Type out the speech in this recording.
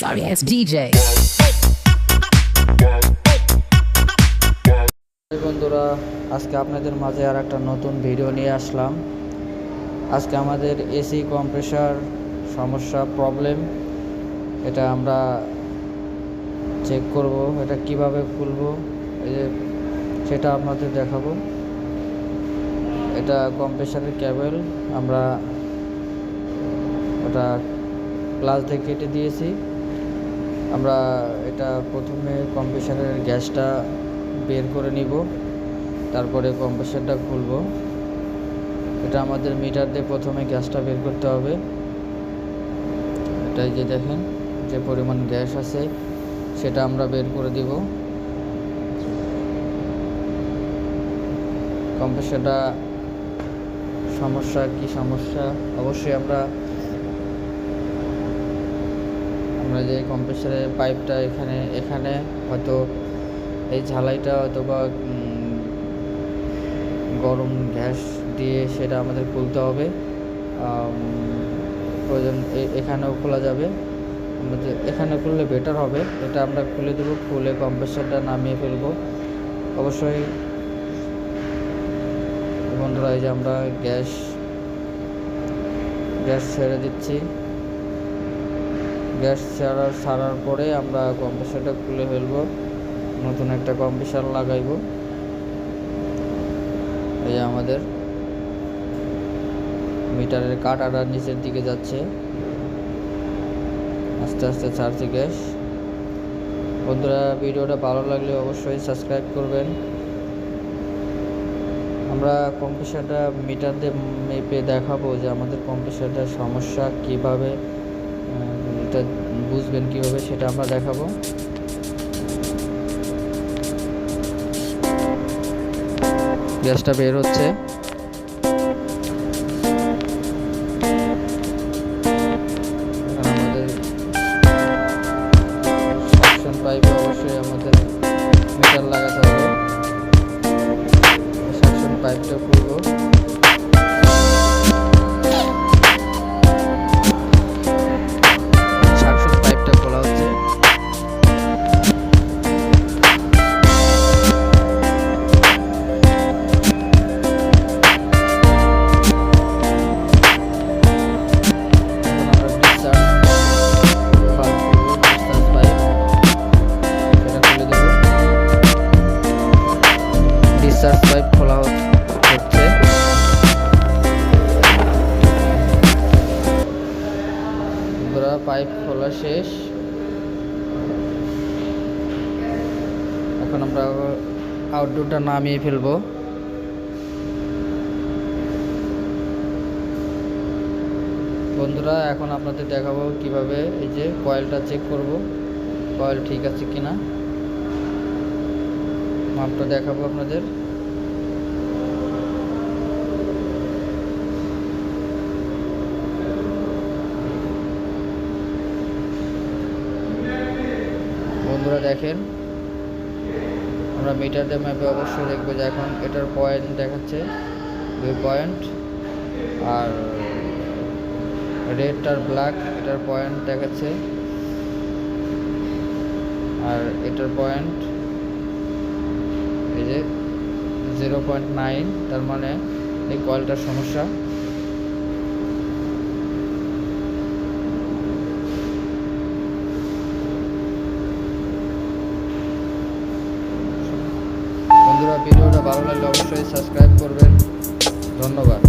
sorry ass DJ. বন্ধুরা আজকে আপনাদের মাঝে আর একটা নতুন ভিডিও নিয়ে আসলাম। আজকে আমাদের এসি কম্প্রেসার সমস্যা প্রবলেম এটা আমরা চেক করব এটা কীভাবে খুলবো এই যে সেটা আপনাদের দেখাবো। এটা কম্প্রেসারের ক্যাবেল আমরা ওটা প্লাস দিয়ে কেটে দিয়েছি। আমরা এটা প্রথমে কম্প্রেসারের গ্যাসটা বের করে নিব, তারপরে কম্প্রেসারটা খুলব। এটা আমাদের মিটার দিয়ে প্রথমে গ্যাসটা বের করতে হবে। এটাই যে দেখেন, যে পরিমাণ গ্যাস আছে, সেটা আমরা বের করে দিব। কম্প্রেসারটা সমস্যা কি সমস্যা? অবশ্যই আমরা আমরা যে কম্প্রেসারের পাইপটা এখানে এখানে হয়তো এই ঝালাইটা হয়তো বা গরম গ্যাস দিয়ে সেটা আমাদের খুলতে হবে। প্রয়োজন এখানেও খোলা যাবে। আমাদের, এখানে খুললে বেটার হবে। এটা আমরা খুলে দেবো, খুলে কম্প্রেসারটা নামিয়ে ফেলব। অবশ্যই বন্ধুরা, এই যে আমরা গ্যাস গ্যাস ছেড়ে দিচ্ছি। গ্যাস ছাড়া, ছাড়ার পরে আমরা কম্প্রেসারটা খুলে ফেলব। নতুন একটা কম্প্রেসার লাগাইবো। এই আমাদের মিটারের কাটাটা নিচের দিকে যাচ্ছে। আস্তে আস্তে ছাড়ছে গ্যাস। বন্ধুরা, ভিডিওটা ভালো লাগলে অবশ্যই সাবস্ক্রাইব করবেন। আমরা কম্প্রেসারটা মিটার দিয়ে মেপে দেখাবো যে আমাদের কম্প্রেসারটার সমস্যা কীভাবে এটা বুঝবেন কীভাবে সেটা আমরা দেখাবো। গ্যাসটা বের হচ্ছে। আমাদের অবশ্যই আমাদের মিটার লাগাতে হবে। পাইপটা পাইপ খোলা শেষ। এখন আমরা আউটডোরটা নামিয়ে ফেলব। বন্ধুরা, এখন আপনাদের দেখাবো কীভাবে এই যে কয়েলটা চেক করব। কয়েল ঠিক আছে কিনা? মাপটা দেখাবো আপনাদের। বন্ধুরা দেখেন। আমরা মিটার দিয়ে ম্যাপে অবশ্যই দেখব যে এখন এটার পয়েন্ট দেখাচ্ছে, দুই পয়েন্ট আর রেড আর ব্ল্যাক এটার পয়েন্ট দেখাচ্ছে। আর এটার পয়েন্ট এই যে জিরো পয়েন্ট নাইন তার মানে এই কয়েলটার সমস্যা। বন্ধুরা ভিডিওটা ভালো লাগলে অবশ্যই সাবস্ক্রাইব করবেন। ধন্যবাদ।